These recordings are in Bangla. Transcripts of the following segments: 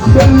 When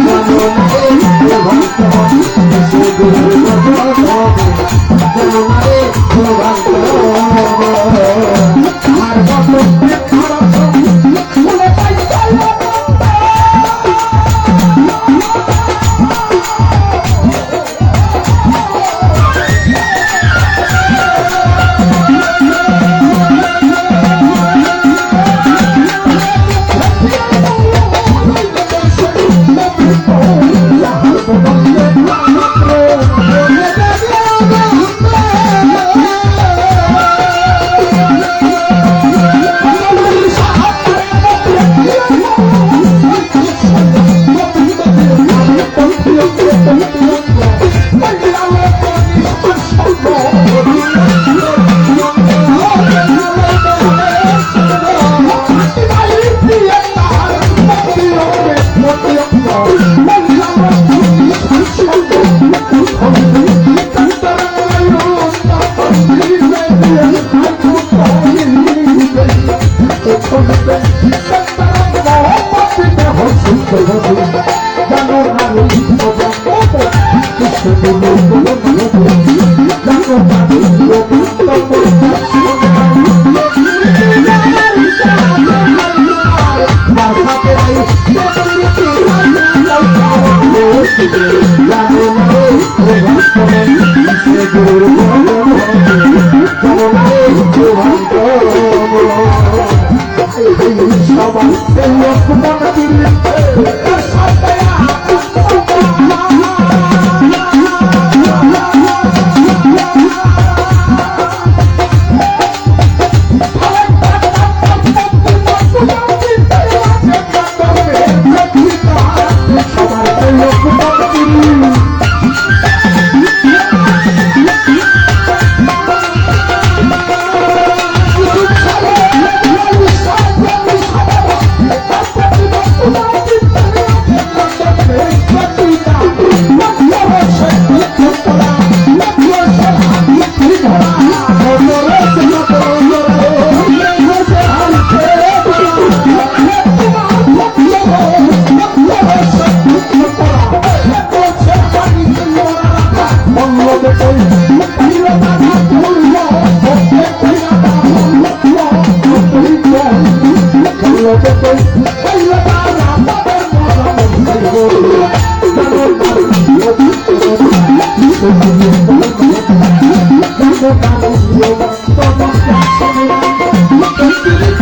on the back.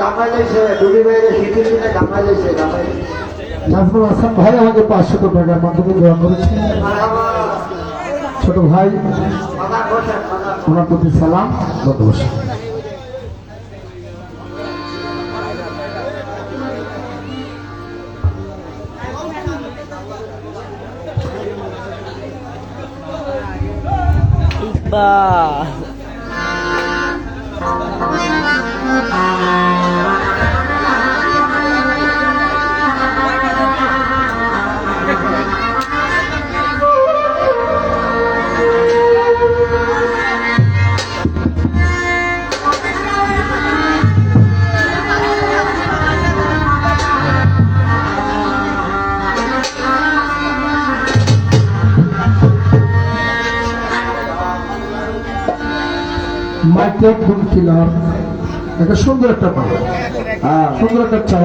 গামলা যাইছে ডুবি বাইরে শীতের দিনে গামলা যাইছে নাজমুল হাসান ভাই আমাকে পাঁচশত টাকার মাধ্যমে দেওয়া করেছে। ছোট ভাই ওনার প্রতি সালাম Iqbal. ফুল একটা সুন্দর একটা হ্যাঁ। সুন্দর একটা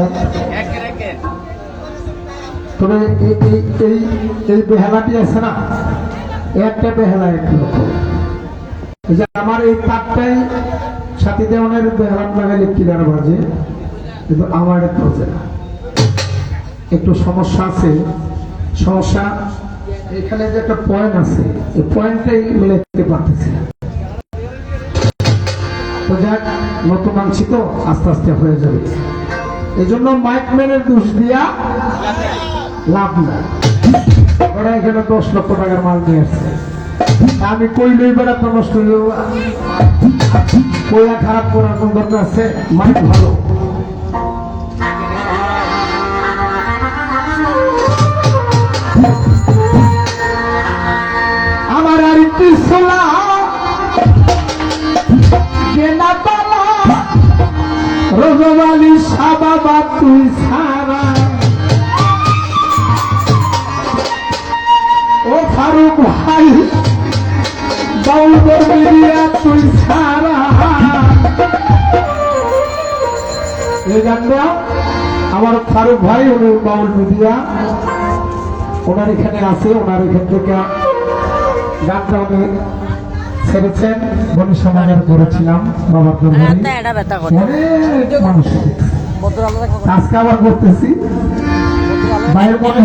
তবে এই- এই বেহালাটি আছে না? একটা বেহালা এক লক্ষ। যে আমার এই তারটাই সাথী দেওয়ানের বেহালাট লাগাইলে কিলার বাজে কিন্তু আমার এটা হচ্ছে না। একটু সমস্যা আছে। সমস্যা এখানে যে একটা পয়েন্ট আছে এই পয়েন্টটাই মিলাইতে পারতেছি না। তো যাক নতুন আনছি তো আস্তে আস্তে হয়ে যাবে। এই জন্য মাইক মাইকম্যানের দোষ দিয়া লাভ না ওরা এখানে দশ লক্ষ টাকার মাল নিয়ে আসছে। আমি কইলই বেড়া তো নষ্ট হয়ে যাব। কইয়া খারাপ করার কোন দরকার আছে? মাইক ভালো। রজবালি সাবাবা সারা। ও ফারুক ভাই আমার ফারুক ভাই, উনি বাউল মিডিয়া। ওনার এখানে আছে, ওনার এখান থেকে গানটা ছেড়েছেন বনি সমাজের করেছিলাম বাবার দরবারে অনেক মানুষ। আজকে আবার করতেছি। বাইরে মনে